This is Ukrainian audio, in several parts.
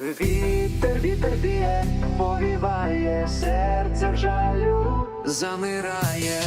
Вітер, вітер віє, повіває, серце в жалю замирає.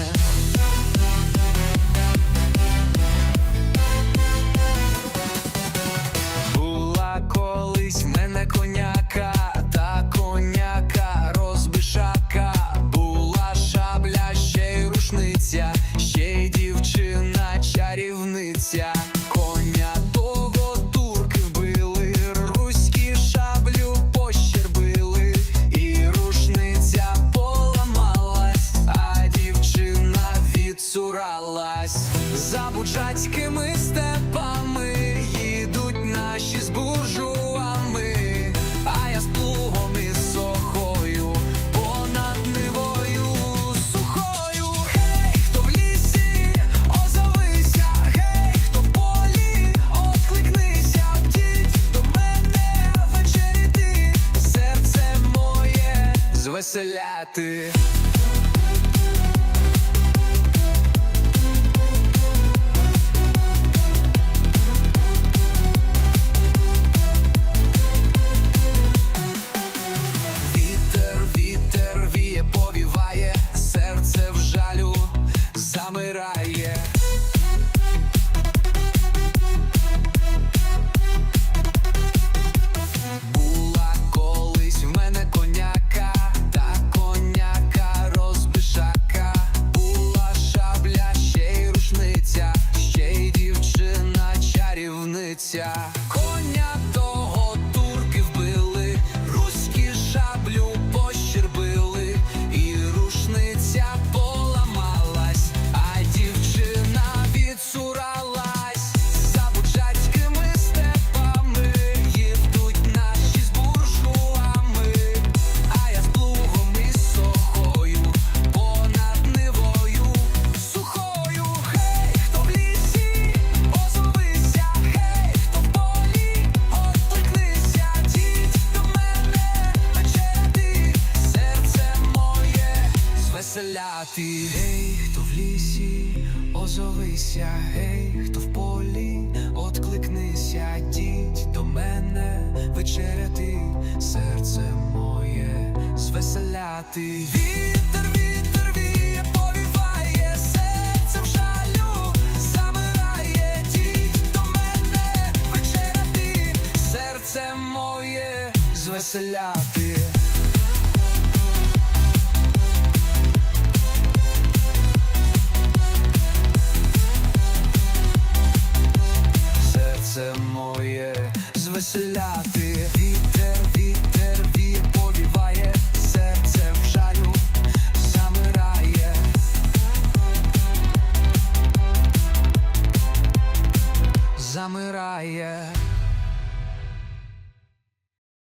Відсуралась. За бучацькими степами їдуть наші з буржуами, а я з плугом і сохою понад нивою сухою. Гей, хто в лісі, озовися, гей, хто в полі, откликнися, втіть до мене ввечері ти, серце моє звеселяти. Звеселяти. Гей, хто в лісі, озовися, гей, хто в полі, откликнися, діть до мене. Вечеряти, серце моє звеселяти. Вітер, вітер віє, повіває, моє звеселяти. Вітер, вітер, віє, повіває, серце в жалю замирає. Замирає.